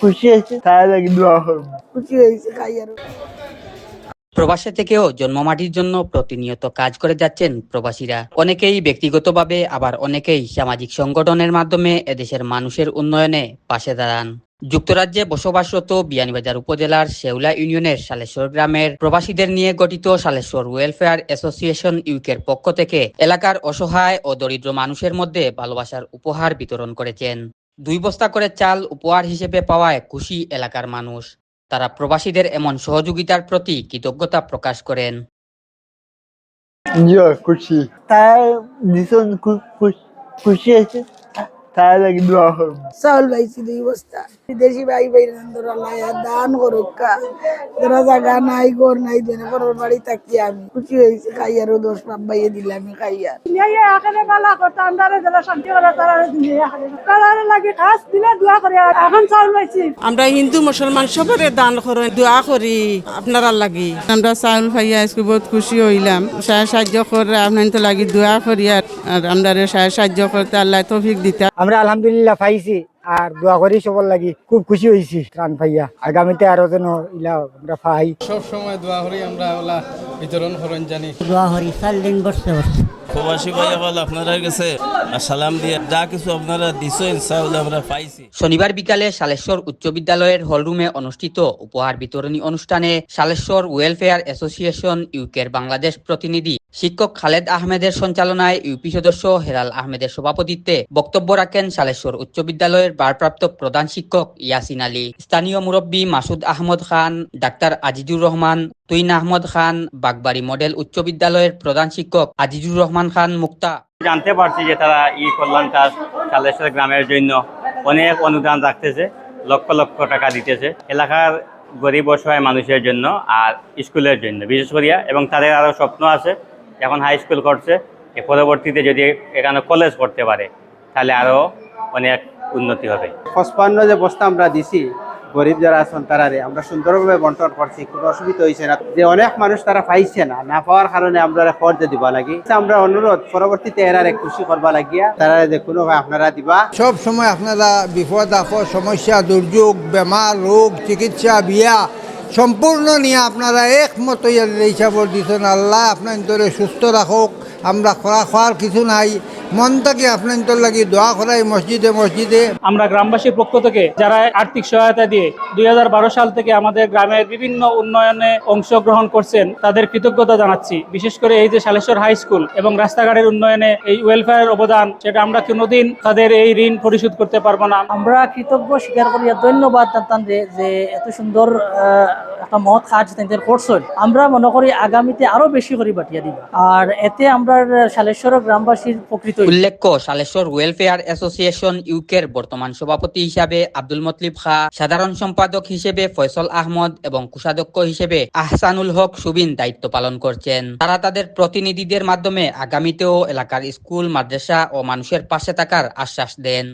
খুশি হয়েছে খুশি হয়েছে প্রবাসে থেকেও জন্মমাটির জন্য প্রতিনিয়ত কাজ করে যাচ্ছেন প্রবাসীরা। অনেকেই ব্যক্তিগতভাবে, আবার অনেকেই সামাজিক সংগঠনের মাধ্যমে এদেশের মানুষের উন্নয়নে পাশে দাঁড়ান। যুক্তরাজ্যে বসবাসরত বিয়ানীবাজার উপজেলার শেউলা ইউনিয়নের সালেশ্বর গ্রামের প্রবাসীদের নিয়ে গঠিত সালেশ্বর ওয়েলফেয়ার অ্যাসোসিয়েশন ইউকের পক্ষ থেকে এলাকার অসহায় ও দরিদ্র মানুষের মধ্যে ভালোবাসার উপহার বিতরণ করেছেন। দুই বস্তা করে চাল উপহার হিসেবে পাওয়ায় খুশি এলাকার মানুষ। তারা প্রবাসীদের এমন সহযোগিতার প্রতি কৃতজ্ঞতা প্রকাশ করেন। খুশি। তার ভীষণ খুশি হয়েছে। তাই লাগে চাউল পাইছি দুই বস্তা। বিদেশি ভাই ভাই দান করুকা যারা জায়গা নাই ঘর নাই দেনে পরের বাড়ি থাকি আমি। খুশি হয়েছে খাই আরও দশ পাপ বাইয়ে দিলে খাই আর এখানে বালা করতে আন্দারে যারা শান্তি করে তারা তারা লাগে কাজ দিলে দোয়া করে এখন চাউল পাইছি আমরা হিন্দু মুসলমান সবরে দান করেন দোয়া করি আপনারা লাগি। আমরা চাউল খাইয়া আজকে বহুত খুশি হইলাম। সাহা সাহায্য করে আপনার তো লাগি দোয়া করি আর আর আমরা সাহায্য করতে আল্লাহ তৌফিক দিতে আমরা আলহামদুলিল্লাহ পাইছি আর দোয়া করি সবার লাগি খুব খুশি হয়েছি ত্রাণ পাইয়া। আগামীতে আরও যেন ইলা আমরা পাই। সব সময় দোয়া করি আমরা ওলা বিতরণ করেন জানি। প্রবাসী ভাইয়া বল, আপনারা গেছে। সালাম দিয়ে যা কিছু আপনারা দিছেন চাউল আমরা পাইছি। শনিবার বিকালে সালেশ্বর উচ্চ বিদ্যালয়ের হলরুমে অনুষ্ঠিত উপহার বিতরণী অনুষ্ঠানে সালেশ্বর ওয়েলফেয়ার অ্যাসোসিয়েশন ইউকের বাংলাদেশ প্রতিনিধি শিক্ষক খালেদ আহমেদের সঞ্চালনায় ইউপি সদস্য হেলাল আহমেদের সভাপতিত্বে বক্তব্য রাখেন সালেশ্বর উচ্চ বিদ্যালয়ের ভারপ্রাপ্ত প্রধান শিক্ষক ইয়াসিন আলী। স্থানীয় মুরব্বী মাসুদ আহমদ খান, ডাক্তার আজিজুর রহমান তুইন আহমদ খান বাগবাড়ি মডেল উচ্চ বিদ্যালয়ের প্রধান শিক্ষক আজিজুর রহমান খান মুক্তা। জানতে পারছি যে তারা ই কল্যাণ কাজ কালেশ্বর গ্রামের জন্য অনেক অনুদান রাখতেছে লক্ষ লক্ষ টাকা দিতেছে। এলাকার গরিব অসহায় মানুষের জন্য আর স্কুলের জন্য বিশেষ করিয়া এবং তাদের আরও স্বপ্ন আছে এখন হাই স্কুল করছে এ পরবর্তীতে যদি এখানে কলেজ করতে পারে তাহলে আরও অনেক উন্নতি হবে। পঁচপান্ন যে বস্তা আমরা দিছি গরিব যারা আছেন তারারে আমরা সুন্দরভাবে বন্টন করছি, কোনো অসুবিধা হয়েছে না। যে অনেক মানুষ তারা পাইছে না না পাওয়ার কারণে আমরা খরচে দিবা লাগি। আমরা অনুরোধ, পরবর্তীতে এরারে খুশি করবা লাগিয়া, তারা যে কোনো আপনারা দিবা। সব সময় আপনারা বিপদ আপদ, সমস্যা, দুর্যোগ, বেমার, রোগ, চিকিৎসা, বিয়া, সম্পূর্ণ নিয়ে আপনারা একমত হিসাবর দিচ্ছেন আল্লাহ আপনার সুস্থ রাখুক। আমরা খোলা খাওয়ার কিছু নাই। মন থেকে আপনার লাগি দোয়া করাই মসজিদে মসজিদে। আমরা গ্রামবাসীর পক্ষ থেকে যারা আর্থিক সহায়তা দিয়ে দুই হাজার বারো সাল থেকে আমাদের গ্রামের বিভিন্ন উন্নয়নে অংশগ্রহণ করছেন তাদের কৃতজ্ঞতা জানাচ্ছি। বিশেষ করে এই যে শালেশ্বর হাই স্কুল এবং রাস্তাঘাটের উন্নয়নে এই ওয়েলফেয়ারের অবদান সেটা আমরা কোনোদিন তাদের এই ঋণ পরিশোধ করতে পারব না। আমরা কৃতজ্ঞ স্বীকার করি আর ধন্যবাদ যে এত সুন্দর একটা মহৎ কাজ তাদের করছেন, আমরা মনে করি আগামীতে আরও বেশি করে বাটিয়া দিব। আর এতে আমরা শালেশ্বর গ্রামবাসীর প্রকৃত উল্লেখ্য, সালেশ্বর ওয়েলফেয়ার অ্যাসোসিয়েশন ইউকের বর্তমান সভাপতি হিসাবে আব্দুল মতলিব খা, সাধারণ সম্পাদক হিসেবে ফয়সল আহমদ এবং কোষাধ্যক্ষ হিসেবে আহসানুল হক সুবিন দায়িত্ব পালন করছেন। তারা তাদের প্রতিনিধিদের মাধ্যমে আগামীতেও এলাকার স্কুল, মাদ্রাসা ও মানুষের পাশে থাকার আশ্বাস দেন।